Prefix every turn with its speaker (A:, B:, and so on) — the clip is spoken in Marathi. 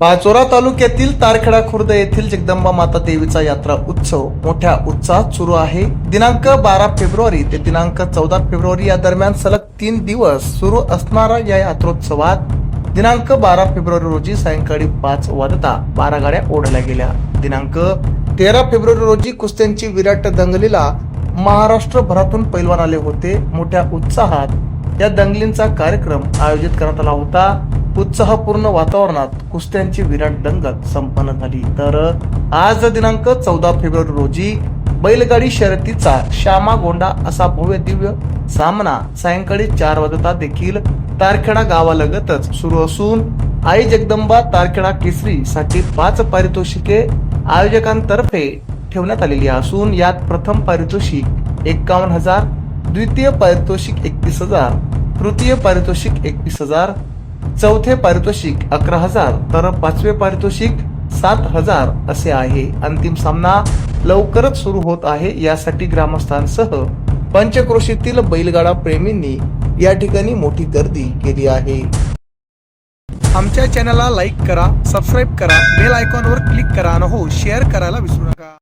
A: पाचोरा तालुक्यातील तारखेडा खुर्द येथील जगदंबा माता देवीचा यात्रा उत्सव मोठ्या उत्साहात सुरू आहे. दिनांक बारा फेब्रुवारी ते दिनांक चौदा फेब्रुवारी या दरम्यान सलग तीन दिवस सुरू असणारा या यात्रोत्सवात दिनांक बारा फेब्रुवारी रोजी सायंकाळी पाच वाजता बारा गाड्या ओढल्या गेल्या. दिनांक तेरा फेब्रुवारी रोजी कुस्त्यांची विराट दंगलीला महाराष्ट्रभरातून पैलवान आले होते. मोठ्या उत्साहात या दंगलींचा कार्यक्रम आयोजित करण्यात आला होता. उत्साहपूर्ण वातावरणात कुस्त्यांची विराट दंगल संपन्न झाली. तर आज दिनांक चौदा फेब्रुवारी रोजी बैलगाडी शर्यतीचा श्यामा गोंडा असा भव्य दिव्य सामना सायंकाळी चार वाजता देखील तारखेडा गावालगतच सुरू असून आई जगदंबा तारखेडा केसरी साठी पाच पारितोषिके आयोजकांतर्फे ठेवण्यात आलेली असून यात प्रथम पारितोषिक एक्कावन्न हजार द्वितीय पारितोषिक एकतीस हजार तृतीय पारितोषिक एकवीस हजार चौथे पारितोषिक अकरा हजार तर पाचवे पारितोषिक सात हजार असे आहे. अंतिम सामना लवकरच सुरू होत आहे. यासाठी ग्रामस्थांसह पंचक्रोशीतील बैलगाडा प्रेमींनी या ठिकाणी मोठी गर्दी केली आहे. आमच्या चॅनलला लाईक करा सबस्क्राईब करा बेल आयकॉनवर क्लिक करा आणि हो शेअर करायला विसरू नका.